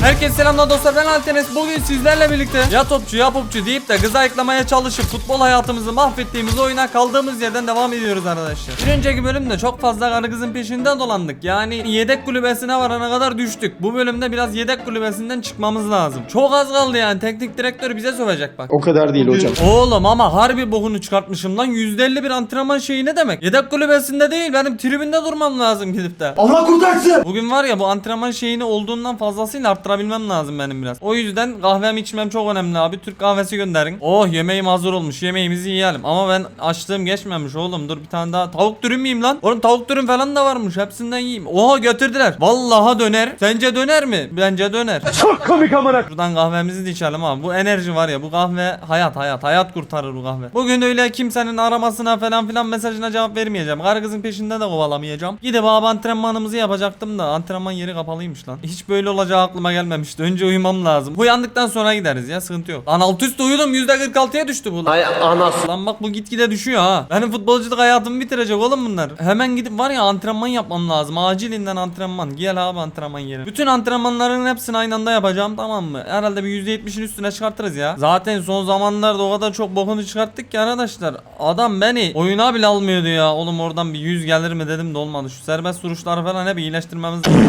Herkese selamlar dostlar ben Altenes bugün sizlerle birlikte ya topçu ya popçu deyip de kız ayıklamaya çalışıp futbol hayatımızı mahvettiğimiz oyuna kaldığımız yerden devam ediyoruz arkadaşlar. Bir önceki bölümde çok fazla karı kızın peşinden dolandık yani yedek kulübesine varana kadar düştük. Bu bölümde biraz yedek kulübesinden çıkmamız lazım. Çok az kaldı yani teknik direktör bize sövecek bak. O kadar değil hocam. Oğlum ama harbi bokunu çıkartmışım lan %51 antrenman şeyi ne demek? Yedek kulübesinde değil benim tribünde durmam lazım gidip de. Allah kurtarsın. Bugün var ya bu antrenman şeyini olduğundan fazlasıyla arttırabilmem lazım benim biraz. O yüzden kahvemi içmem çok önemli abi. Türk kahvesi gönderin. Oh yemeğim hazır olmuş. Yemeğimizi yiyelim. Ama ben açlığım geçmemiş oğlum. Dur bir tane daha. Tavuk dürüm yiyeyim lan. Oğlum tavuk dürüm falan da varmış. Hepsinden yiyeyim. Oha götürdüler. Vallahi döner. Sence döner mi? Bence döner. Çok komik amına. Şuradan kahvemizi de içelim abi. Bu enerji var ya bu kahve hayat hayat hayat kurtarır bu kahve. Bugün öyle kimsenin aramasına falan filan mesajına cevap vermeyeceğim. Karı kızın peşinde de kovalamayacağım. Gidip abi antrenmanımızı yapacaktım da antrenman yeri kapalıymış lan. Hiç böyle olacağı aklıma gelmemişti. Önce uyumam lazım. Uyandıktan sonra gideriz ya sıkıntı yok. Lan alt üst uyudum %46'ya düştü bu. Ay anası. Lan bak bu gitgide düşüyor ha. Benim futbolculuk hayatımı bitirecek oğlum bunlar. Hemen gidip var ya antrenman yapmam lazım. Acilinden antrenman. Gel abi antrenman yeri. Bütün antrenmanların hepsini aynı anda yapacağım tamam mı? Herhalde bir %70'in üstüne çıkartırız ya. Zaten son zamanlarda o kadar çok bokunu çıkarttık ki arkadaşlar. Adam beni oyuna bile almıyordu ya. Oğlum oradan bir 100 gelir mi dedim de olmadı. Şu serbest vuruşları falan hep iyileştirmemiz lazım.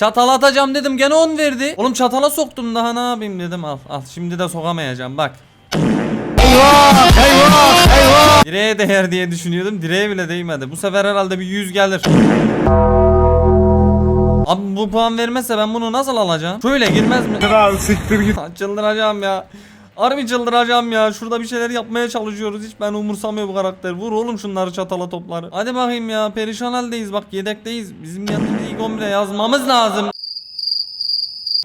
Çatal atacağım dedim gene 10 verdi. Oğlum çatala soktum daha ne yapayım dedim al al. Şimdi de sokamayacağım bak. Direğe değer diye düşünüyordum. Direğe bile değmedi. Bu sefer herhalde bir 100 gelir. Abi bu puan vermezse ben bunu nasıl alacağım? Şöyle girmez mi? Kral siktir git. Çıldıracağım ya. Harbi çıldıracağım ya. Şurada bir şeyler yapmaya çalışıyoruz. Hiç ben umursamıyor bu karakter. Vur oğlum şunları çatala topları. Hadi bakayım ya. Perişan haldeyiz. Bak yedekteyiz. Bizim yanımızda ilk 11'e yazmamız lazım.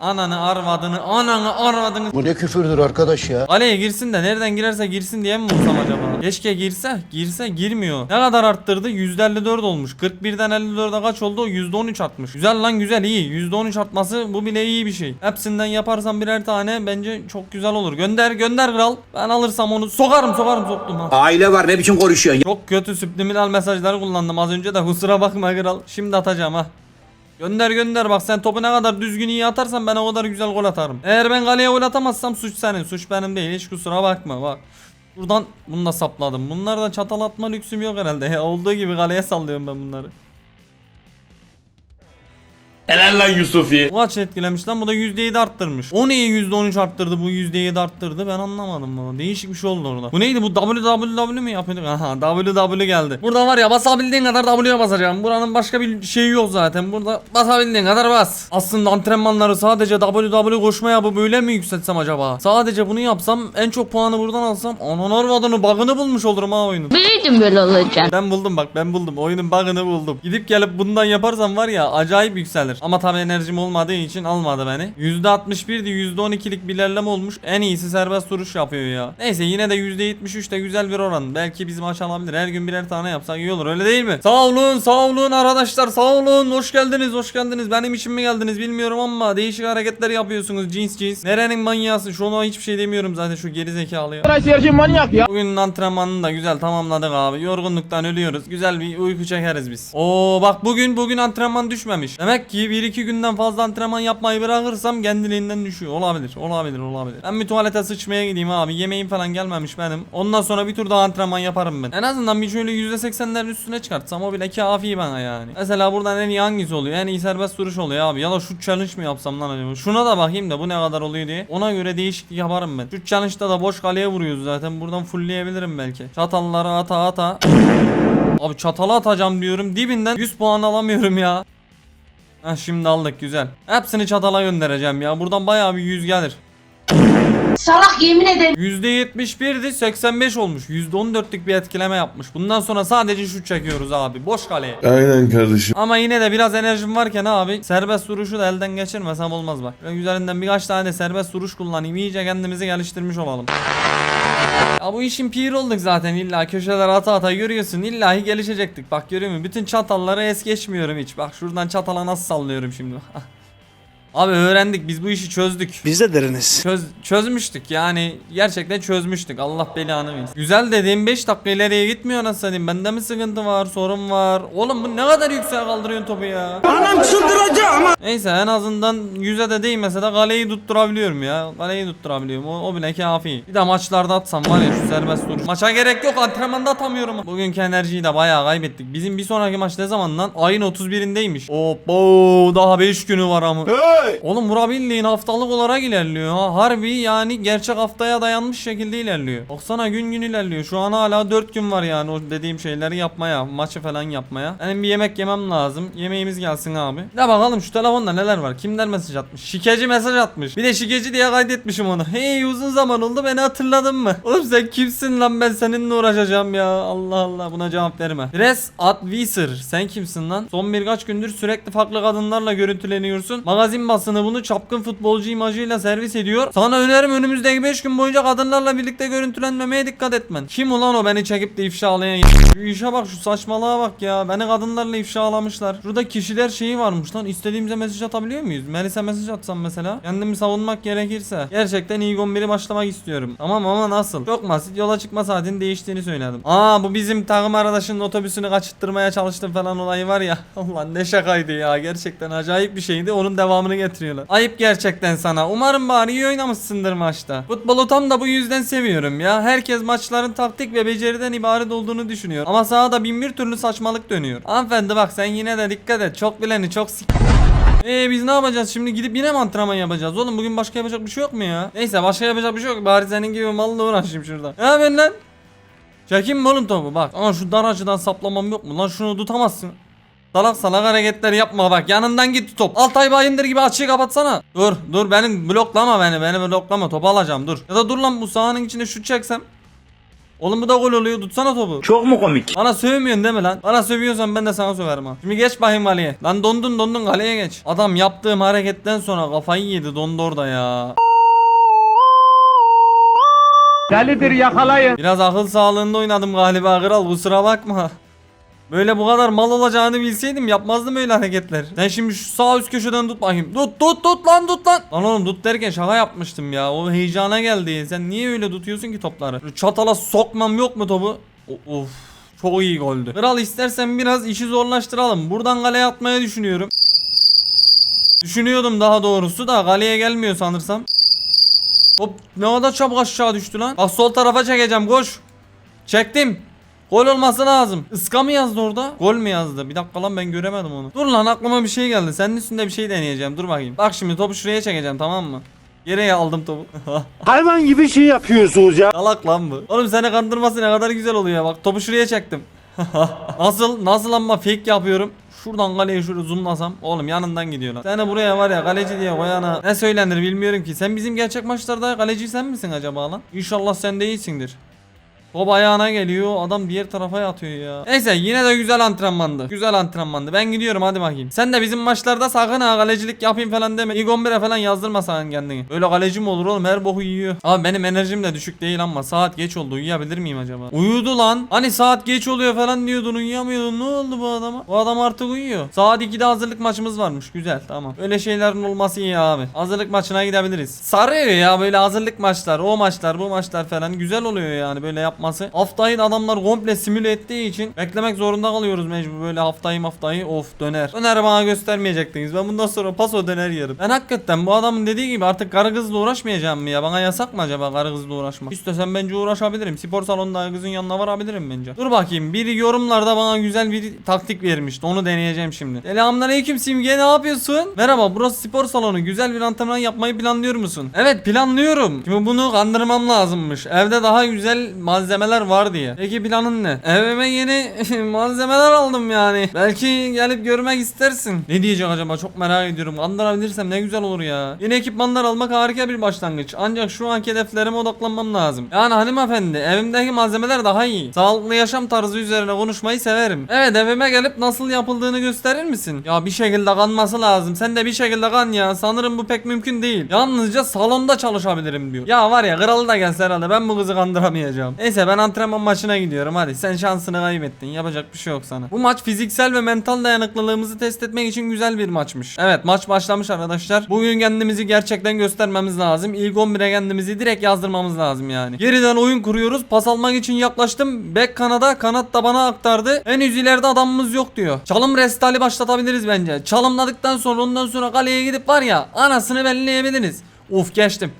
Ananı arvadını, ananı arvadını. Bu ne küfürdür arkadaş ya. Kaleye girsin de nereden girerse girsin diye mi vursam acaba? Keşke girse, girse girmiyor. Ne kadar arttırdı? %54 olmuş. 41'den 54'e kaç oldu? %13 artmış. Güzel lan güzel iyi. %13 artması bu bile iyi bir şey. Hepsinden yaparsam birer tane bence çok güzel olur. Gönder gönder kral. Ben alırsam onu sokarım sokarım soktum ha. Aile var ne biçim konuşuyorsun? Çok kötü subliminal mesajlar kullandım az önce de kusura bakma kral. Şimdi atacağım ha. Gönder gönder bak sen topu ne kadar düzgün iyi atarsan ben o kadar güzel gol atarım. Eğer ben kaleye gol atamazsam suç senin suç benim değil hiç kusura bakma bak. Buradan bunu da sapladım. Bunlardan çatal atma lüksüm yok herhalde. Olduğu gibi kaleye sallıyorum ben bunları. Helal lan Yusufi. Bu kaç etkilemiş lan bu da %7 arttırmış. O niye %13 arttırdı bu %7 arttırdı ben anlamadım baba. Değişik bir şey oldu orada. Bu neydi bu www mi yapıyorduk? Aha www geldi. Burada var ya basabildiğin kadar W'ye basacağım. Buranın başka bir şeyi yok zaten. Burada basabildiğin kadar bas. Aslında antrenmanları sadece www koşma yapıp böyle mi yükseltsem acaba? Sadece bunu yapsam en çok puanı buradan alsam anan arvadını bug'ını bulmuş olurum ha oyunun. Biliyordum böyle olacak. Ben buldum bak ben buldum. Oyunun bug'ını buldum. Gidip gelip bundan yaparsam var ya acayip yükselir. Ama tabi enerjim olmadığı için almadı beni. %61'di %12'lik bir ilerleme olmuş. En iyisi serbest duruş yapıyor ya. Neyse yine de %73 de güzel bir oran. Belki biz maç alabilir. Her gün birer tane yapsak iyi olur öyle değil mi? Sağ olun sağ olun arkadaşlar sağ olun. Hoş geldiniz hoş geldiniz. Benim için mi geldiniz bilmiyorum ama değişik hareketler yapıyorsunuz cins cins. Nerenin manyası? Şu ona hiçbir şey demiyorum zaten şu geri zekalı ya. Bugünün antrenmanını da güzel tamamladık abi. Yorgunluktan ölüyoruz. Güzel bir uyku çekeriz biz. Oo bak bugün bugün antrenman düşmemiş. Demek ki 1-2 günden fazla antrenman yapmayı bırakırsam kendiliğinden düşüyor. Olabilir. Olabilir. Olabilir. Ben bir tuvalete sıçmaya gideyim abi. Yemeğim falan gelmemiş benim. Ondan sonra bir tur daha antrenman yaparım ben. En azından bir şöyle %80'lerin üstüne çıkartsam o bile kafi bana yani. Mesela buradan en iyi hangisi oluyor? En iyi serbest duruş oluyor abi. Ya da şu challenge mi yapsam lan acaba? Şuna da bakayım da bu ne kadar oluyor diye. Ona göre değişiklik yaparım ben. Şu challenge'da da boş kaleye vuruyoruz zaten. Buradan fullleyebilirim belki. Çatalları ata ata. Abi çatala atacağım diyorum. Dibinden 100 puan alamıyorum ya. Heh şimdi aldık güzel. Hepsini çatala göndereceğim ya. Buradan bayağı bir 100 gelir. Salak yemin ederim. %71'di 85 olmuş. %14'lük bir etkileme yapmış. Bundan sonra sadece şut çekiyoruz abi. Boş kaleye. Aynen kardeşim. Ama yine de biraz enerjim varken abi serbest duruşu da elden geçirmesem olmaz bak. Ve üzerinden birkaç tane de serbest duruş kullanayım. İyice kendimizi geliştirmiş olalım. Ya bu işin pir olduk zaten illa köşeler ata ata görüyorsun illahi gelişecektik bak görüyor musun bütün çatalları es geçmiyorum hiç bak şuradan çatala nasıl sallıyorum şimdi Abi öğrendik biz bu işi çözdük. Biz de deriniz. Çöz, çözmüştük yani gerçekten çözmüştük Allah belanı versin. Güzel dediğim 5 dakika ileriye gitmiyor nasıl satayım bende mi sıkıntı var sorun var. Oğlum bu ne kadar yüksek kaldırıyorsun topu ya. Anam çıldıracak ama. Neyse en azından yüze de değmese de kaleyi tutturabiliyorum ya. Kaleyi tutturabiliyorum o, o bile kafi. Bir de maçlarda atsam var ya şu serbest duruş. Maça gerek yok antrenmanda atamıyorum. Bugünkü enerjiyi de bayağı kaybettik. Bizim bir sonraki maç ne zaman lan? Ayın 31'indeymiş. Hoppo daha 5 günü var ama. Oğlum bura bildiğin haftalık olarak ilerliyor ha. Harbi yani gerçek haftaya dayanmış şekilde ilerliyor. Baksana gün gün ilerliyor. Şu an hala 4 gün var yani o dediğim şeyleri yapmaya. Maçı falan yapmaya. Benim bir yemek yemem lazım. Yemeğimiz gelsin abi. Ne bakalım şu telefonda neler var. Kimler mesaj atmış? Şikeci mesaj atmış. Bir de şikeci diye kaydetmişim onu. Hey uzun zaman oldu beni hatırladın mı? Oğlum sen kimsin lan ben seninle uğraşacağım ya. Allah Allah buna cevap verme. Res Advisor sen kimsin lan? Son birkaç gündür sürekli farklı kadınlarla görüntüleniyorsun. Magazin basını bunu çapkın futbolcu imajıyla servis ediyor. Sana önerim önümüzdeki 5 gün boyunca kadınlarla birlikte görüntülenmemeye dikkat etmen. Kim ulan o beni çekip de ifşalayan işe bak şu saçmalığa bak ya. Beni kadınlarla ifşalamışlar. Şurada kişiler şeyi varmış lan. İstediğimize mesaj atabiliyor muyuz? Melis'e mesaj atsam mesela. Kendimi savunmak gerekirse. Gerçekten ilk 11'i başlamak istiyorum. Tamam ama nasıl? Çok basit. Yola çıkma saatinin değiştiğini söyledim. Aa bu bizim takım arkadaşının otobüsünü kaçırttırmaya çalıştım falan olayı var ya. Allah ne şakaydı ya. Gerçekten acayip bir şeydi. Onun devamını getiriyorlar. Ayıp gerçekten sana. Umarım bari iyi oynamışsındır maçta. Futbolu tam da bu yüzden seviyorum ya. Herkes maçların taktik ve beceriden ibaret olduğunu düşünüyor. Ama sahada bin bir türlü saçmalık dönüyor. Hanımefendi bak sen yine de dikkat et. Çok bileni çok sik... Eee biz ne yapacağız şimdi gidip yine mi antrenman yapacağız oğlum bugün başka yapacak bir şey yok mu ya? Neyse başka yapacak bir şey yok bari senin gibi malla uğraşayım şurada. Ya ben lan. Çekeyim mi oğlum topu bak ama şu dar açıdan saplamam yok mu lan şunu tutamazsın. Salak salak hareketler yapma bak yanından git top. Altay Bayındır gibi açıyı kapatsana. Dur dur benim bloklama beni beni bloklama topu alacağım dur. Ya da dur lan bu sahanın içinde şut çeksem. Oğlum bu da gol oluyor tutsana topu. Çok mu komik? Bana sövmüyorsun değil mi lan? Bana sövüyorsan ben de sana söverim ha. Şimdi geç bakayım kaleye. Lan dondun dondun kaleye geç. Adam yaptığım hareketten sonra kafayı yedi dondu orada ya. Delidir yakalayın. Biraz akıl sağlığında oynadım galiba kral kusura bakma. Böyle bu kadar mal olacağını bilseydim yapmazdım öyle hareketler. Sen şimdi şu sağ üst köşeden tut bakayım. Tut tut tut lan tut lan. Lan oğlum tut derken şaka yapmıştım ya. O heyecana geldi. Sen niye öyle tutuyorsun ki topları? Çatala sokmam yok mu topu? Of. Çok iyi goldü. Kral istersen biraz işi zorlaştıralım. Buradan kaleye atmayı düşünüyorum. Düşünüyordum daha doğrusu da kaleye gelmiyor sanırsam. Hop ne kadar çabuk aşağı düştü lan. Bak sol tarafa çekeceğim koş. Çektim. Gol olması lazım. Iska mı yazdı orada? Gol mü yazdı? Bir dakika lan ben göremedim onu. Dur lan aklıma bir şey geldi. Senin üstünde bir şey deneyeceğim. Dur bakayım. Bak şimdi topu şuraya çekeceğim tamam mı? Yere aldım topu. Hayvan gibi şey yapıyorsunuz ya. Salak lan bu. Oğlum seni kandırması ne kadar güzel oluyor ya. Bak topu şuraya çektim. nasıl nasıl ama fake yapıyorum. Şuradan kaleye şöyle zoomlasam oğlum yanından gidiyor lan. Seni buraya var ya kaleci diye koyana ne söylenir bilmiyorum ki. Sen bizim gerçek maçlarda kaleci sen misin acaba lan? İnşallah sen de iyisindir. Top ayağına geliyor adam diğer tarafa yatıyor ya. Neyse yine de güzel antrenmandı. Güzel antrenmandı. Ben gidiyorum hadi bakayım. Sen de bizim maçlarda sakın ha kalecilik yapayım falan deme. İlk 11'e falan yazdırma sakın kendini. Böyle kaleci mi olur oğlum her boku yiyor. Abi benim enerjim de düşük değil ama saat geç oldu. Uyuyabilir miyim acaba? Uyudu lan. Hani saat geç oluyor falan diyordun uyuyamıyordun. Ne oldu bu adama? Bu adam artık uyuyor. Saat 2'de hazırlık maçımız varmış. Güzel tamam. Öyle şeylerin olması iyi abi. Hazırlık maçına gidebiliriz. Sarıyor ya böyle hazırlık maçlar. O maçlar bu maçlar falan güzel oluyor yani böyle yapması. Haftayı da adamlar komple simüle ettiği için beklemek zorunda kalıyoruz mecbur böyle haftayı haftayı of döner. Döner bana göstermeyecektiniz. Ben bundan sonra paso döner yerim. Ben hakikaten bu adamın dediği gibi artık karı kızla uğraşmayacağım mı ya? Bana yasak mı acaba karı kızla uğraşmak? İstesem bence uğraşabilirim. Spor salonunda kızın yanına varabilirim bence. Dur bakayım. Biri yorumlarda bana güzel bir taktik vermişti. Onu deneyeceğim şimdi. Selamünaleyküm Simge ne yapıyorsun? Merhaba burası spor salonu. Güzel bir antrenman yapmayı planlıyor musun? Evet planlıyorum. Şimdi bunu kandırmam lazımmış. Evde daha güzel malzemeler var diye. Peki planın ne? Evime yeni malzemeler aldım yani. Belki gelip görmek istersin. Ne diyecek acaba çok merak ediyorum. Kandırabilirsem ne güzel olur ya. Yeni ekipmanlar almak harika bir başlangıç. Ancak şu anki hedeflerime odaklanmam lazım. Yani hanımefendi evimdeki malzemeler daha iyi. Sağlıklı yaşam tarzı üzerine konuşmayı severim. Evet evime gelip nasıl yapıldığını gösterir misin? Ya bir şekilde kanması lazım. Sen de bir şekilde kan ya. Sanırım bu pek mümkün değil. Yalnızca salonda çalışabilirim diyor. Ya var ya kralı da gelse herhalde ben bu kızı kandıramayacağım. Neyse Neyse ben antrenman maçına gidiyorum hadi sen şansını kaybettin yapacak bir şey yok sana. Bu maç fiziksel ve mental dayanıklılığımızı test etmek için güzel bir maçmış. Evet maç başlamış arkadaşlar. Bugün kendimizi gerçekten göstermemiz lazım. İlk 11'e kendimizi direkt yazdırmamız lazım yani. Geriden oyun kuruyoruz. Pas almak için yaklaştım. Bek kanada kanat da bana aktardı. Henüz ileride adamımız yok diyor. Çalım restali başlatabiliriz bence. Çalımladıktan sonra ondan sonra kaleye gidip var ya anasını belleyebiliriz. Uf geçtim.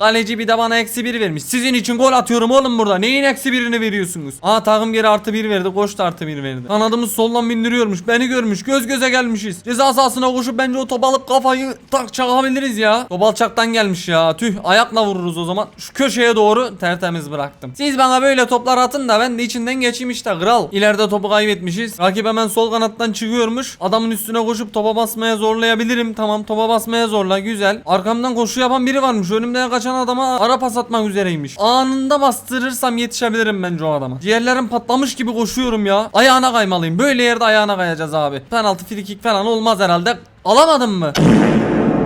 Kaleci bir de bana eksi bir vermiş. Sizin için gol atıyorum oğlum burada. Neyin eksi birini veriyorsunuz? Aa takım geri artı bir verdi. Koç da artı bir verdi. Kanadımız soldan bindiriyormuş. Beni görmüş. Göz göze gelmişiz. Ceza sahasına koşup bence o top alıp kafayı tak çakabiliriz ya. Top alçaktan gelmiş ya. Tüh ayakla vururuz o zaman. Şu köşeye doğru tertemiz bıraktım. Siz bana böyle toplar atın da ben de içinden geçeyim işte kral. İleride topu kaybetmişiz. Rakip hemen sol kanattan çıkıyormuş. Adamın üstüne koşup topa basmaya zorlayabilirim. Tamam topa basmaya zorla. Güzel. Arkamdan koşu yapan biri varmış. Önümden kaçan adama ara pas atmak üzereymiş. Anında bastırırsam yetişebilirim bence o adama. Ciğerlerim patlamış gibi koşuyorum ya. Ayağına kaymalıyım. Böyle yerde ayağına kayacağız abi. Penaltı free kick falan olmaz herhalde. Alamadın mı?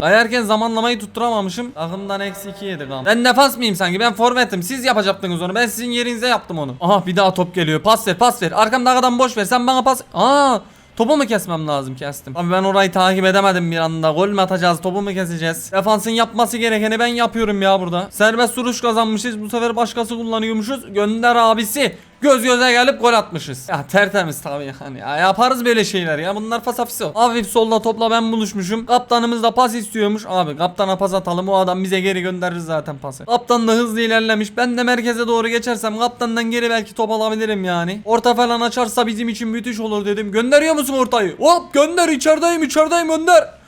Kayarken zamanlamayı tutturamamışım. Takımdan eksi 2 yedi kan. Ben defans mıyım sanki? Ben forvetim. Siz yapacaktınız onu. Ben sizin yerinize yaptım onu. Aha bir daha top geliyor. Pas ver, pas ver. Arkamda adam boş ver. Sen bana pas. Aa Topu mu kesmem lazım kestim. Abi ben orayı takip edemedim bir anda. Gol mü atacağız topu mu keseceğiz? Defansın yapması gerekeni ben yapıyorum ya burada. Serbest vuruş kazanmışız. Bu sefer başkası kullanıyormuşuz. Gönder abisi. Göz göze gelip gol atmışız. Ya tertemiz tabii hani ya yaparız böyle şeyler ya bunlar fasafisi. Hafif solda topla ben buluşmuşum. Kaptanımız da pas istiyormuş. Abi kaptana pas atalım o adam bize geri gönderir zaten pası. Kaptan da hızlı ilerlemiş. Ben de merkeze doğru geçersem kaptandan geri belki top alabilirim yani. Orta falan açarsa bizim için müthiş olur dedim. Gönderiyor musun ortayı? Hop gönder içerideyim içerideyim gönder.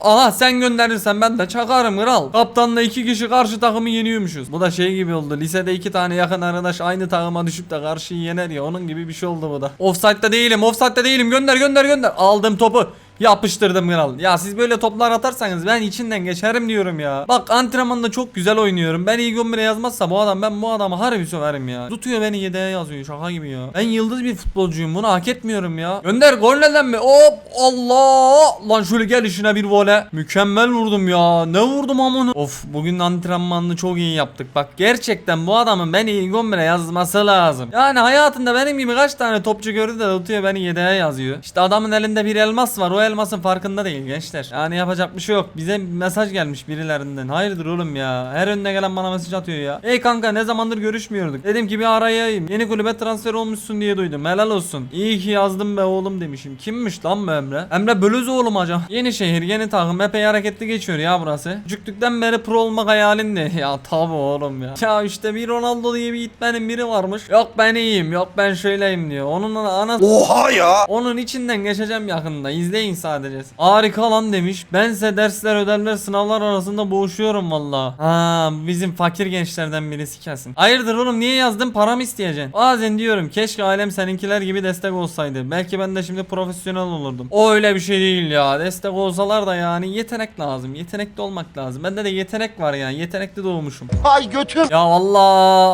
Aha sen gönderirsen ben de çakarım kral. Kaptanla iki kişi karşı takımı yeniyormuşuz. Bu da şey gibi oldu. Lisede iki tane yakın arkadaş aynı takıma düşüp de karşıyı yener ya. Onun gibi bir şey oldu bu da. Offside'da değilim. Offside'da değilim. Gönder gönder gönder. Aldım topu. Yapıştırdım kral. Ya siz böyle toplar atarsanız ben içinden geçerim diyorum ya. Bak antrenmanda çok güzel oynuyorum. Ben ilk 11'e yazmazsa bu adam ben bu adama harbi söverim ya. Tutuyor beni yedeğe yazıyor şaka gibi ya. Ben yıldız bir futbolcuyum bunu hak etmiyorum ya. Gönder gol neden mi? Hop Allah. Lan şöyle gel işine bir vole. Mükemmel vurdum ya. Ne vurdum amına. Of bugün antrenmanını çok iyi yaptık. Bak gerçekten bu adamın beni ilk 11'e yazması lazım. Yani hayatında benim gibi kaç tane topçu gördü de tutuyor beni yedeğe yazıyor. İşte adamın elinde bir elmas var. O elmasın farkında değil gençler. Yani yapacak bir şey yok. Bize mesaj gelmiş birilerinden. Hayırdır oğlum ya. Her önüne gelen bana mesaj atıyor ya. Ey kanka ne zamandır görüşmüyorduk. Dedim ki bir arayayım. Yeni kulübe transfer olmuşsun diye duydum. Helal olsun. İyi ki yazdım be oğlum demişim. Kimmiş lan bu Emre? Emre Bölözoğlu mu acaba? Yeni şehir, yeni takım. Epey hareketli geçiyor ya burası. Küçüklükten beri pro olmak hayalindi. Ya tabi oğlum ya. Ya işte bir Ronaldo diye bir itmenin biri varmış. Yok ben iyiyim. Yok ben şöyleyim diyor. Onun ana Oha ya. onun içinden geçeceğim yakında. İzleyin sadece. Harika lan demiş. Bense dersler, ödevler, sınavlar arasında boğuşuyorum valla. Ha bizim fakir gençlerden birisi kesin. Hayırdır oğlum niye yazdın? Para mı isteyeceksin? Bazen diyorum keşke ailem seninkiler gibi destek olsaydı. Belki ben de şimdi profesyonel olurdum. O öyle bir şey değil ya. Destek olsalar da yani yetenek lazım. Yetenekli olmak lazım. Bende de yetenek var yani. Yetenekli doğmuşum. Ay götüm. Ya valla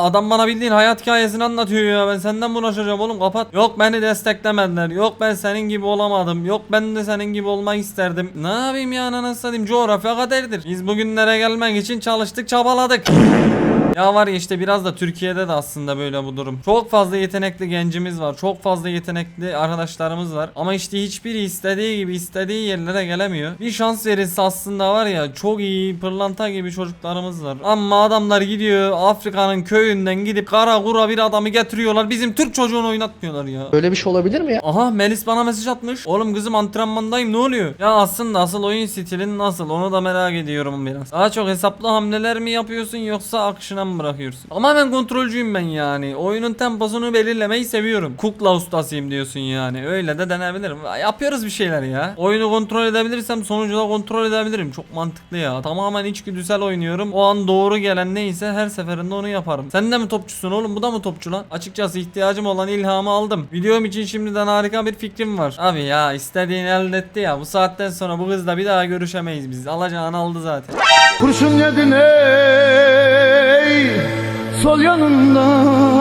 adam bana bildiğin hayat hikayesini anlatıyor ya. Ben senden bulaşacağım oğlum kapat. Yok beni desteklemediler. Yok ben senin gibi olamadım. Yok ben de senin gibi olmak isterdim. Ne yapayım ya anasını satayım coğrafya kaderdir. Biz bugünlere gelmek için çalıştık çabaladık. Ya var ya işte biraz da Türkiye'de de aslında böyle bu durum. Çok fazla yetenekli gencimiz var. Çok fazla yetenekli arkadaşlarımız var. Ama işte hiçbiri istediği gibi istediği yerlere gelemiyor. Bir şans verilse aslında var ya çok iyi pırlanta gibi çocuklarımız var. Ama adamlar gidiyor Afrika'nın köyünden gidip kara kura bir adamı getiriyorlar. Bizim Türk çocuğunu oynatmıyorlar ya. Böyle bir şey olabilir mi ya? Aha Melis bana mesaj atmış. Oğlum kızım antrenmandayım ne oluyor? Ya aslında asıl oyun stilin nasıl onu da merak ediyorum biraz. Daha çok hesaplı hamleler mi yapıyorsun yoksa akışına mı bırakıyorsun? Tamamen kontrolcüyüm ben yani. Oyunun temposunu belirlemeyi seviyorum. Kukla ustasıyım diyorsun yani. Öyle de denebilir. Yapıyoruz bir şeyler ya. Oyunu kontrol edebilirsem sonucu da kontrol edebilirim. Çok mantıklı ya. Tamamen içgüdüsel oynuyorum. O an doğru gelen neyse her seferinde onu yaparım. Sen de mi topçusun oğlum? Bu da mı topçu lan? Açıkçası ihtiyacım olan ilhamı aldım. Videom için şimdiden harika bir fikrim var. Abi ya istediğini elde etti ya. Bu saatten sonra bu kızla bir daha görüşemeyiz biz. Alacağını aldı zaten. Kurşun yedin ey sol yanından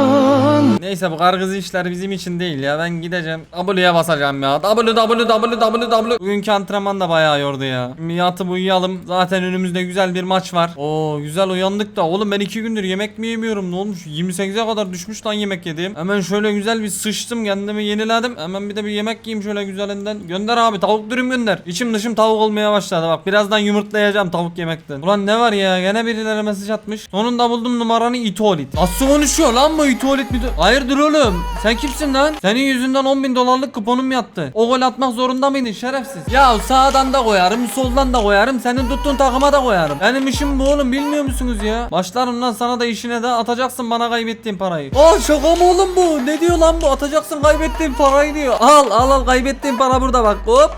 Neyse bu kargızı işler bizim için değil ya. Ben gideceğim. W'ye basacağım ya. W W W W W. Bugünkü antrenman da bayağı yordu ya. Şimdi yatıp uyuyalım. Zaten önümüzde güzel bir maç var. Oo güzel uyandık da. Oğlum ben iki gündür yemek mi yemiyorum? Ne olmuş? 28'e kadar düşmüş lan yemek yediğim. Hemen şöyle güzel bir sıçtım. Kendimi yeniledim. Hemen bir de bir yemek yiyeyim şöyle güzelinden. Gönder abi tavuk dürüm gönder. İçim dışım tavuk olmaya başladı. Bak birazdan yumurtlayacağım tavuk yemekten. Ulan ne var ya? Gene birileri mesaj atmış. Sonunda buldum numaranı itolit. Nasıl konuşuyor lan bu itolit mi? Hayırdır oğlum? Sen kimsin lan? Senin yüzünden 10 bin dolarlık kuponum yattı. O gol atmak zorunda mıydın şerefsiz? Ya sağdan da koyarım, soldan da koyarım. Senin tuttuğun takıma da koyarım. Benim işim bu oğlum bilmiyor musunuz ya? Başlarım lan sana da işine de atacaksın bana kaybettiğin parayı. Aa şaka mı oğlum bu? Ne diyor lan bu? Atacaksın kaybettiğin parayı diyor. Al al al kaybettiğin para burada bak. Hop.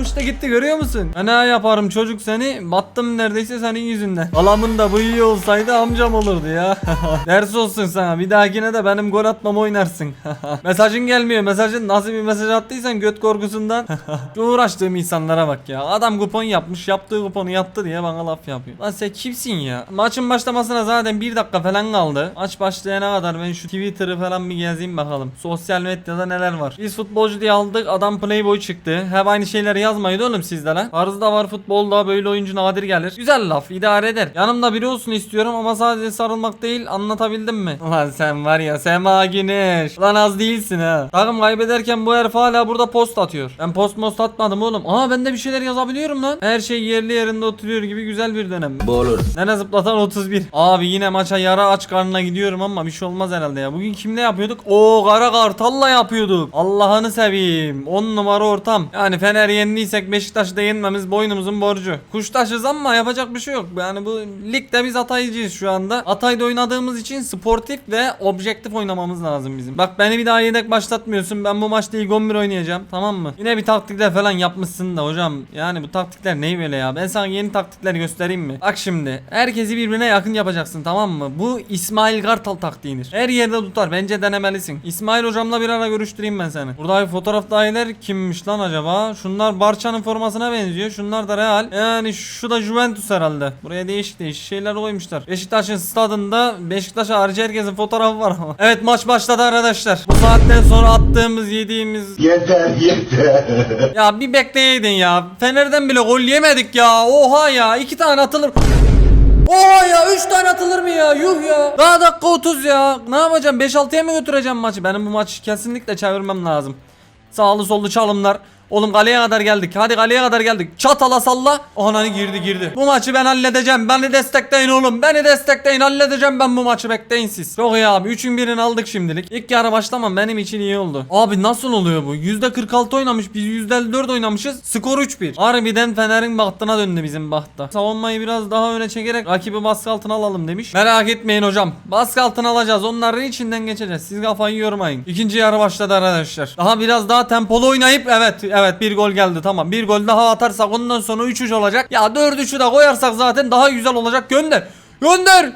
Uçta gitti görüyor musun? Ne yaparım çocuk seni battım neredeyse senin yüzünden. Halamın da bıyığı olsaydı amcam olurdu ya. Ders olsun sana bir dahakine de benim gol atmam oynarsın. Mesajın gelmiyor mesajın nasıl bir mesaj attıysan göt korkusundan. Şu uğraştığım insanlara bak ya. Adam kupon yapmış yaptığı kuponu yaptı diye bana laf yapıyor. Lan sen kimsin ya? Maçın başlamasına zaten bir dakika falan kaldı. Maç başlayana kadar ben şu Twitter'ı falan bir gezeyim bakalım. Sosyal medyada neler var. Biz futbolcu diye aldık adam playboy çıktı. Hep aynı şeyleri yazmayın oğlum sizde lan. Tarzda var futbolda böyle oyuncu nadir gelir. Güzel laf idare eder. Yanımda biri olsun istiyorum ama sadece sarılmak değil anlatabildim mi? Lan sen var ya Sema Güneş. Lan az değilsin ha. Takım kaybederken bu herif hala burada post atıyor. Ben post most atmadım oğlum. Aa ben de bir şeyler yazabiliyorum lan. Her şey yerli yerinde oturuyor gibi güzel bir dönem. Bu olur. Nene zıplatan 31. Abi yine maça yara aç karnına gidiyorum ama bir şey olmaz herhalde ya. Bugün kimle yapıyorduk? Oo Kara Kartal'la yapıyorduk. Allah'ını seveyim. 10 numara ortam. Yani Fener yendiysek Beşiktaş'ı da yenmemiz boynumuzun borcu. Kuştaşız ama yapacak bir şey yok. Yani bu ligde biz Hataycıyız şu anda. Hatay'da oynadığımız için sportif ve objektif oynamamız lazım bizim. Bak beni bir daha yedek başlatmıyorsun. Ben bu maçta ilk 11 oynayacağım. Tamam mı? Yine bir taktikler falan yapmışsın da hocam. Yani bu taktikler ne böyle ya? Ben sana yeni taktikler göstereyim mi? Bak şimdi. Herkesi birbirine yakın yapacaksın tamam mı? Bu İsmail Kartal taktiğidir. Her yerde tutar. Bence denemelisin. İsmail hocamla bir ara görüştüreyim ben seni. Buradaki fotoğraf dahiler kimmiş lan acaba? Şunlar Barça'nın formasına benziyor. Şunlar da Real. Yani şu da Juventus herhalde. Buraya değişik değişik şeyler koymuşlar. Beşiktaş'ın stadında Beşiktaş harici herkesin fotoğrafı var ama. Evet maç başladı arkadaşlar. Bu saatten sonra attığımız yediğimiz Yeter yeter. ya bir bekleyeydin ya. Fener'den bile gol yemedik ya. Oha ya. iki tane atılır. Oha ya 3 tane atılır mı ya? Yuh ya. Daha dakika 30 ya. Ne yapacağım? 5-6'ya mı götüreceğim maçı? Benim bu maçı kesinlikle çevirmem lazım. Sağlı sollu çalımlar. Oğlum kaleye kadar geldik. Hadi kaleye kadar geldik. Çatala salla. Ananı girdi girdi. Bu maçı ben halledeceğim. Beni destekleyin oğlum. Beni destekleyin. Halledeceğim ben bu maçı. Bekleyin siz. Çok iyi abi. 3'ün birini aldık şimdilik. İlk yarı başlamam benim için iyi oldu. Abi nasıl oluyor bu? %46 oynamış. Biz %54 oynamışız. Skor 3-1. Harbiden Fener'in bahtına döndü bizim bahta. Savunmayı biraz daha öne çekerek rakibi baskı altına alalım demiş. Merak etmeyin hocam. Baskı altına alacağız. Onların içinden geçeceğiz. Siz kafayı yormayın. İkinci yarı başladı arkadaşlar. Daha biraz daha tempolu oynayıp evet evet bir gol geldi tamam. Bir gol daha atarsak ondan sonra 3-3 olacak. Ya 4-3'ü de koyarsak zaten daha güzel olacak. Gönder. Gönder.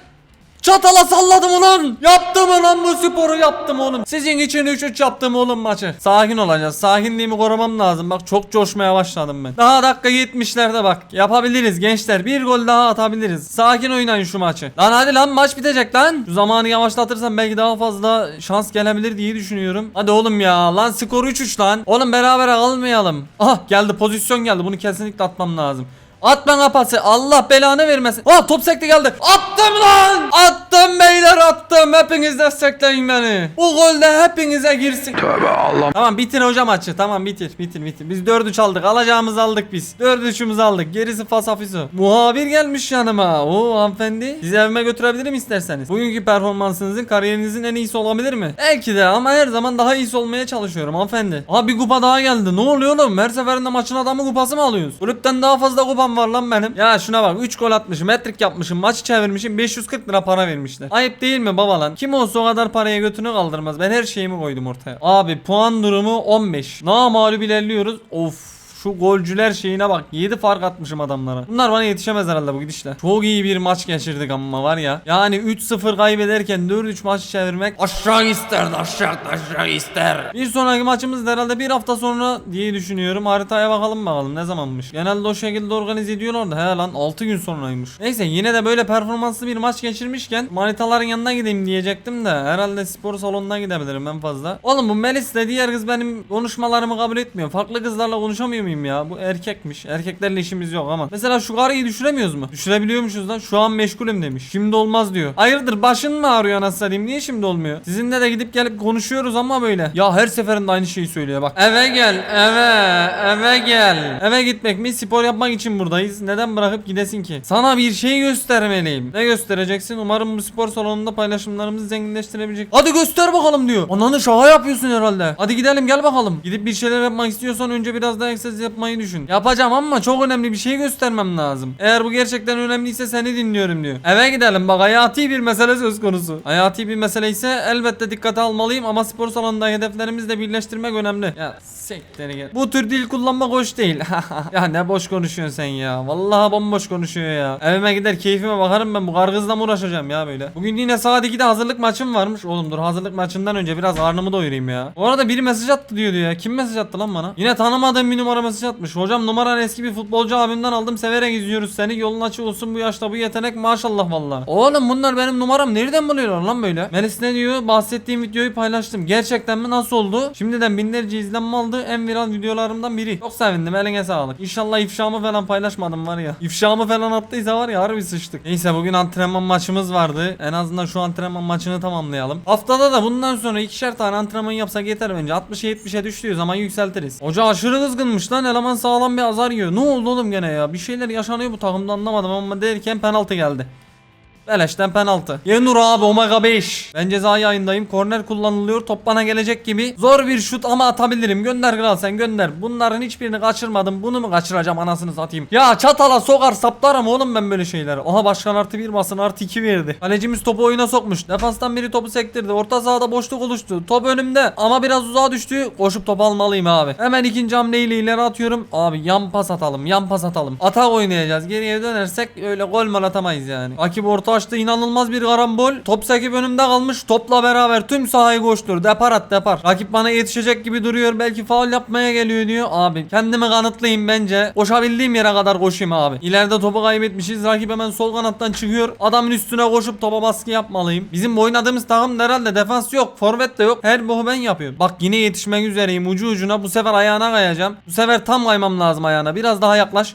Çatala salladım ulan. Yaptım ulan bu sporu yaptım oğlum. Sizin için 3-3 yaptım oğlum maçı. Sakin olacağız. Sakinliğimi korumam lazım. Bak çok coşmaya başladım ben. Daha dakika 70'lerde bak. Yapabiliriz gençler. Bir gol daha atabiliriz. Sakin oynayın şu maçı. Lan hadi lan maç bitecek lan. Şu zamanı yavaşlatırsam belki daha fazla şans gelebilir diye düşünüyorum. Hadi oğlum ya. Lan skor 3-3 lan. Oğlum beraber kalmayalım. Aha geldi pozisyon geldi. Bunu kesinlikle atmam lazım. At pası. Allah belanı vermesin. Aa top sekti geldi. Attım lan. Attım beyler attım. Hepiniz destekleyin beni. Bu gol de hepinize girsin. Tövbe Allah. Tamam bitir hocam maçı. Tamam bitir. Bitir bitir. Biz 4-3 aldık. Alacağımızı aldık biz. 4-3'ümüzü aldık. Gerisi fasafiso. Muhabir gelmiş yanıma. Oo hanımefendi. Sizi evime götürebilirim isterseniz. Bugünkü performansınızın kariyerinizin en iyisi olabilir mi? Belki de ama her zaman daha iyisi olmaya çalışıyorum hanımefendi. Aha bir kupa daha geldi. Ne oluyor oğlum? Her seferinde maçın adamı kupası mı alıyorsunuz? Kulüpten daha fazla kupam var lan benim. Ya şuna bak 3 gol atmışım. Metrik yapmışım. Maçı çevirmişim. 540 lira para vermişler. Ayıp değil mi baba lan? Kim olsa o kadar paraya götünü kaldırmaz. Ben her şeyimi koydum ortaya. Abi puan durumu 15. Na mağlup ilerliyoruz. Of Şu golcüler şeyine bak. 7 fark atmışım adamlara. Bunlar bana yetişemez herhalde bu gidişle. Çok iyi bir maç geçirdik ama var ya. Yani 3-0 kaybederken 4-3 maç çevirmek aşağı isterdi aşağı aşağı ister. Bir sonraki maçımız herhalde bir hafta sonra diye düşünüyorum. Haritaya bakalım bakalım ne zamanmış. Genelde o şekilde organize ediyorlar da he lan 6 gün sonraymış. Neyse yine de böyle performanslı bir maç geçirmişken manitaların yanına gideyim diyecektim de herhalde spor salonuna gidebilirim en fazla. Oğlum bu Melis de diğer kız benim konuşmalarımı kabul etmiyor. Farklı kızlarla konuşamıyor muyum ya? Bu erkekmiş. Erkeklerle işimiz yok ama. Mesela şu karıyı düşüremiyoruz mu? Düşürebiliyormuşuz lan. Şu an meşgulüm demiş. Şimdi olmaz diyor. Hayırdır başın mı ağrıyor anasını satayım? Niye şimdi olmuyor? Sizinle de gidip gelip konuşuyoruz ama böyle. Ya her seferinde aynı şeyi söylüyor bak. Eve gel eve eve gel. Eve gitmek mi? Spor yapmak için buradayız. Neden bırakıp gidesin ki? Sana bir şey göstermeliyim. Ne göstereceksin? Umarım bu spor salonunda paylaşımlarımızı zenginleştirebilecek. Hadi göster bakalım diyor. Ananı şaka yapıyorsun herhalde. Hadi gidelim gel bakalım. Gidip bir şeyler yapmak istiyorsan önce biraz daha egzersiz yapmayı düşün. Yapacağım ama çok önemli bir şey göstermem lazım. Eğer bu gerçekten önemliyse seni dinliyorum diyor. Eve gidelim bak hayati bir mesele söz konusu. Hayati bir mesele ise elbette dikkate almalıyım ama spor salonunda hedeflerimizi de birleştirmek önemli. Ya siktir gel. Bu tür dil kullanmak hoş değil. ya ne boş konuşuyorsun sen ya. Vallahi bomboş konuşuyor ya. Evime gider keyfime bakarım ben bu kargızla mı uğraşacağım ya böyle. Bugün yine saat 2'de hazırlık maçım varmış. Oğlum dur hazırlık maçından önce biraz karnımı doyurayım ya. Bu arada biri mesaj attı diyordu ya. Kim mesaj attı lan bana? Yine tanımadığım bir numara mesaj atmış. Hocam numaran eski bir futbolcu abimden aldım. Severek izliyoruz seni. Yolun açık olsun bu yaşta bu yetenek maşallah valla. Oğlum bunlar benim numaram nereden buluyorlar lan böyle? Melis ne diyor? Bahsettiğim videoyu paylaştım. Gerçekten mi? Nasıl oldu? Şimdiden binlerce izlenme aldı. En viral videolarımdan biri. Çok sevindim. Eline sağlık. İnşallah ifşamı falan paylaşmadım var ya. İfşamı falan attıysa var ya harbi sıçtık. Neyse bugün antrenman maçımız vardı. En azından şu antrenman maçını tamamlayalım. Haftada da bundan sonra ikişer tane antrenman yapsak yeter bence. 60'a 70'e düştüğü zaman yükseltiriz. Hoca aşırı kızgınmış lan. Eleman sağlam bir azar yiyor. Ne oldu oğlum gene ya? Bir şeyler yaşanıyor bu takımda anlamadım ama derken penaltı geldi. Beleşten penaltı. Yenur abi Omega 5. Ben ceza yayındayım. Korner kullanılıyor. Top bana gelecek gibi. Zor bir şut ama atabilirim. Gönder kral sen gönder. Bunların hiçbirini kaçırmadım. Bunu mu kaçıracağım anasını satayım. Ya çatala sokar saplarım oğlum ben böyle şeyler. Aha başkan artı bir basın artı 2 verdi. Kalecimiz topu oyuna sokmuş. Defanstan biri topu sektirdi. Orta sahada boşluk oluştu. Top önümde ama biraz uzağa düştü. Koşup top almalıyım abi. Hemen ikinci hamleyle ileri atıyorum. Abi yan pas atalım. Yan pas atalım. Atak oynayacağız. Geriye dönersek öyle gol mol atamayız yani. Rakip orta açtı inanılmaz bir karambol. Top sekip önümde kalmış. Topla beraber tüm sahayı koştur. Depar at depar. Rakip bana yetişecek gibi duruyor. Belki faul yapmaya geliyor diyor. Abi kendimi kanıtlayayım bence. Koşabildiğim yere kadar koşayım abi. İleride topu kaybetmişiz. Rakip hemen sol kanattan çıkıyor. Adamın üstüne koşup topa baskı yapmalıyım. Bizim oynadığımız takım herhalde defans yok. Forvet de yok. Her boku ben yapıyorum. Bak yine yetişmek üzereyim. Ucu ucuna bu sefer ayağına kayacağım. Bu sefer tam kaymam lazım ayağına. Biraz daha yaklaş.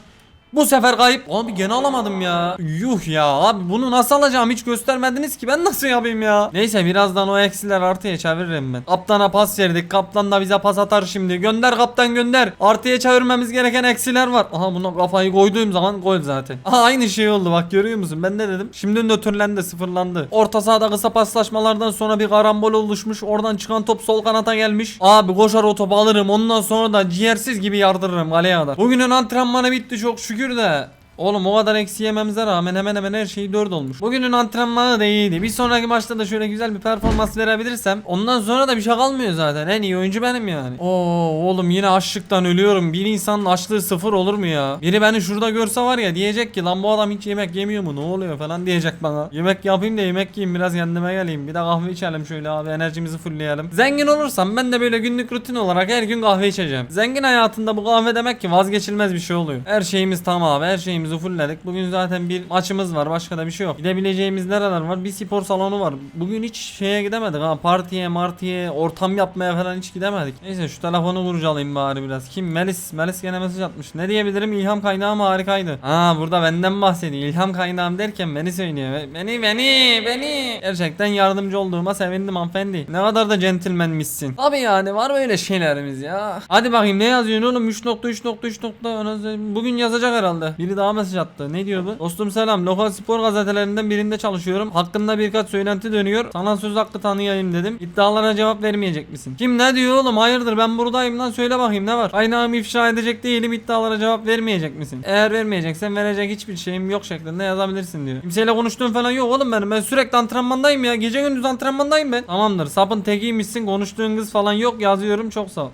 Bu sefer kayıp. Abi gene alamadım ya. Yuh ya abi bunu nasıl alacağım hiç göstermediniz ki ben nasıl yapayım ya. Neyse birazdan o eksiler artıya çeviririm ben. Kaptana pas verdik. Kaptan da bize pas atar şimdi. Gönder kaptan gönder. Artıya çevirmemiz gereken eksiler var. Aha buna kafayı koyduğum zaman gol zaten. Aha aynı şey oldu bak görüyor musun? Ben ne dedim? Şimdi nötrlendi sıfırlandı. Orta sahada kısa paslaşmalardan sonra bir karambol oluşmuş. Oradan çıkan top sol kanata gelmiş. Abi koşar o topu alırım. Ondan sonra da ciğersiz gibi yardırırım kaleye kadar. Bugünün antrenmanı bitti çok şükür de. Oğlum o kadar eksi yememize rağmen hemen hemen her şey 4 olmuş. Bugünün antrenmanı da iyiydi. Bir sonraki maçta da şöyle güzel bir performans verebilirsem ondan sonra da bir şey kalmıyor zaten. En iyi oyuncu benim yani. Oo oğlum yine açlıktan ölüyorum. Bir insanın açlığı sıfır olur mu ya? Biri beni şurada görse var ya diyecek ki lan bu adam hiç yemek yemiyor mu? Ne oluyor falan diyecek bana. Yemek yapayım da yemek yiyeyim biraz kendime geleyim. Bir de kahve içelim şöyle abi enerjimizi fullleyelim. Zengin olursam ben de böyle günlük rutin olarak her gün kahve içeceğim. Zengin hayatında bu kahve demek ki vazgeçilmez bir şey oluyor. Her şeyimiz tamam abi her şeyimizi fullledik. Bugün zaten bir maçımız var başka da bir şey yok. Gidebileceğimiz nereler var? Bir spor salonu var. Bugün hiç şeye gidemedik ha partiye martiye ortam yapmaya falan hiç gidemedik. Neyse şu telefonu kurcalayayım bari biraz. Kim? Melis. Melis gene mesaj atmış. Ne diyebilirim? İlham kaynağım harikaydı. Ha burada benden bahsediyor. İlham kaynağım derken beni söylüyor. Beni beni beni. Gerçekten yardımcı olduğuma sevindim hanımefendi. Ne kadar da centilmenmişsin. Abi yani var böyle şeylerimiz ya. Hadi bakayım ne yazıyorsun oğlum? 3.3.3. Bugün yazacak herhalde. Biri daha daha mesaj attı. Ne diyor bu? Dostum selam. Lokal spor gazetelerinden birinde çalışıyorum. Hakkında birkaç söylenti dönüyor. Sana söz hakkı tanıyayım dedim. İddialara cevap vermeyecek misin? Kim ne diyor oğlum? Hayırdır ben buradayım lan söyle bakayım ne var? Kaynağımı ifşa edecek değilim. İddialara cevap vermeyecek misin? Eğer vermeyeceksen verecek hiçbir şeyim yok şeklinde yazabilirsin diyor. Kimseyle konuştuğum falan yok oğlum benim. Ben sürekli antrenmandayım ya. Gece gündüz antrenmandayım ben. Tamamdır. Sapın tekiymişsin. Konuştuğun kız falan yok. Yazıyorum çok sağ ol.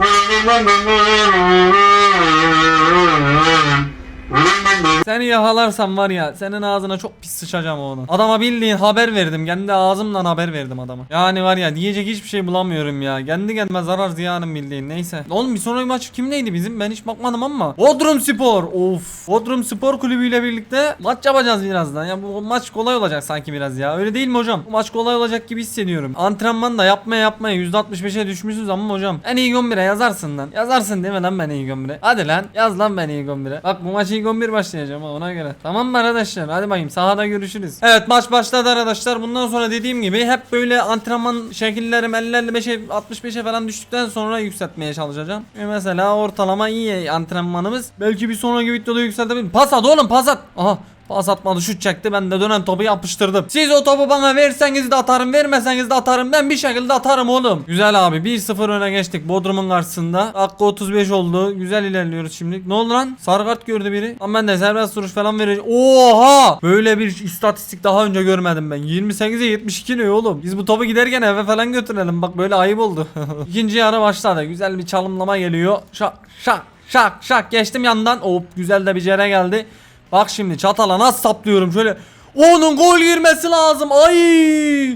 Seni yakalarsam var ya senin ağzına çok pis sıçacağım oğlum. Adama bildiğin haber verdim. Kendi ağzımdan haber verdim adama. Yani var ya diyecek hiçbir şey bulamıyorum ya. Kendi kendime zarar ziyanım bildiğin neyse. Oğlum bir sonraki maç kimleydi bizim? Ben hiç bakmadım ama. Bodrum Spor. Of. Bodrum Spor Kulübü ile birlikte maç yapacağız birazdan. Ya bu maç kolay olacak sanki biraz ya. Öyle değil mi hocam? Bu maç kolay olacak gibi hissediyorum. Antrenman da yapmaya yapmaya %65'e düşmüşüz ama hocam. En iyi 11'e yazarsın lan. Yazarsın değil mi lan ben iyi 11'e? Hadi lan yaz lan ben iyi 11'e. Bak bu maç iyi 11 başlayacağım ha ona göre. Tamam mı arkadaşlar? Hadi bakayım sahada görüşürüz. Evet maç başladı arkadaşlar. Bundan sonra dediğim gibi hep böyle antrenman şekillerim 50-55'e 65'e falan düştükten sonra yükseltmeye çalışacağım. E mesela ortalama iyi antrenmanımız. Belki bir sonraki videoda yükseltebilirim. Pas at oğlum pas at. Aha Pas atmadı şut çekti ben de dönen topu yapıştırdım. Siz o topu bana verseniz de atarım vermeseniz de atarım ben bir şekilde atarım oğlum. Güzel abi 1-0 öne geçtik Bodrum'un karşısında. Dakika 35 oldu. Güzel ilerliyoruz şimdi. Ne oldu lan? Sarı kart gördü biri. Ama ben de serbest vuruş falan vereceğim. Oha! Böyle bir istatistik daha önce görmedim ben. 28'e 72 ne oğlum? Biz bu topu giderken eve falan götürelim. Bak böyle ayıp oldu. İkinci yarı başladı. Güzel bir çalımlama geliyor. Şak şak şak şak geçtim yandan. Hop güzel de bir yere geldi. Bak şimdi çatala nasıl saplıyorum şöyle. Onun gol girmesi lazım. Ay!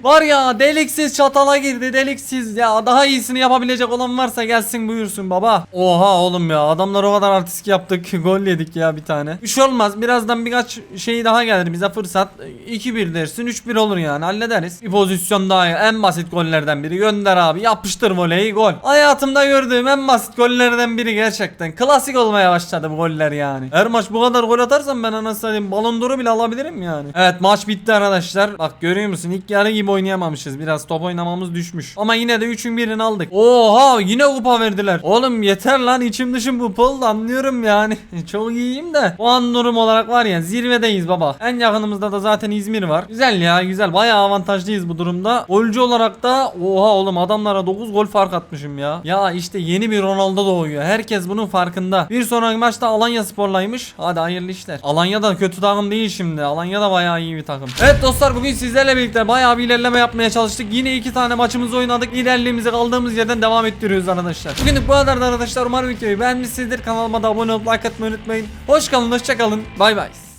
Var ya deliksiz çatala girdi deliksiz ya. Daha iyisini yapabilecek olan varsa gelsin buyursun baba. Oha oğlum ya adamlar o kadar artistik yaptık. Gol yedik ya bir tane. Bir şey olmaz. Birazdan birkaç şey daha gelir bize fırsat. 2-1 dersin 3-1 olur yani hallederiz. Bir pozisyon daha en basit gollerden biri. Gönder abi yapıştır voleyi gol. Hayatımda gördüğüm en basit gollerden biri gerçekten. Klasik olmaya başladı bu goller yani. Her maç bu kadar gol atarsam ben anasını satayım balon bile alabilirim yani. Evet maç bitti arkadaşlar. Bak görüyor musun? İlk yarı gibi oynayamamışız. Biraz top oynamamız düşmüş. Ama yine de 3'ün birini aldık. Oha yine kupa verdiler. Oğlum yeter lan içim dışım bu pol anlıyorum yani. Çok iyiyim de. Puan durum olarak var ya zirvedeyiz baba. En yakınımızda da zaten İzmir var. Güzel ya güzel. Bayağı avantajlıyız bu durumda. Golcü olarak da oha oğlum adamlara 9 gol fark atmışım ya. Ya işte yeni bir Ronaldo doğuyor. Herkes bunun farkında. Bir sonraki maçta Alanya Spor'laymış. Hadi hayırlı işler. Alanya da kötü takım değil şimdi. Alanya da bayağı iyi bir takım. Evet dostlar bugün sizlerle birlikte bayağı bir ilerleme yapmaya çalıştık. Yine iki tane maçımızı oynadık. İlerliğimizi kaldığımız yerden devam ettiriyoruz arkadaşlar. Bugünlük bu kadar arkadaşlar. Umarım videoyu beğenmişsinizdir. Kanalıma da abone olup like atmayı unutmayın. Hoş kalın, hoşça kalın. Bay bay.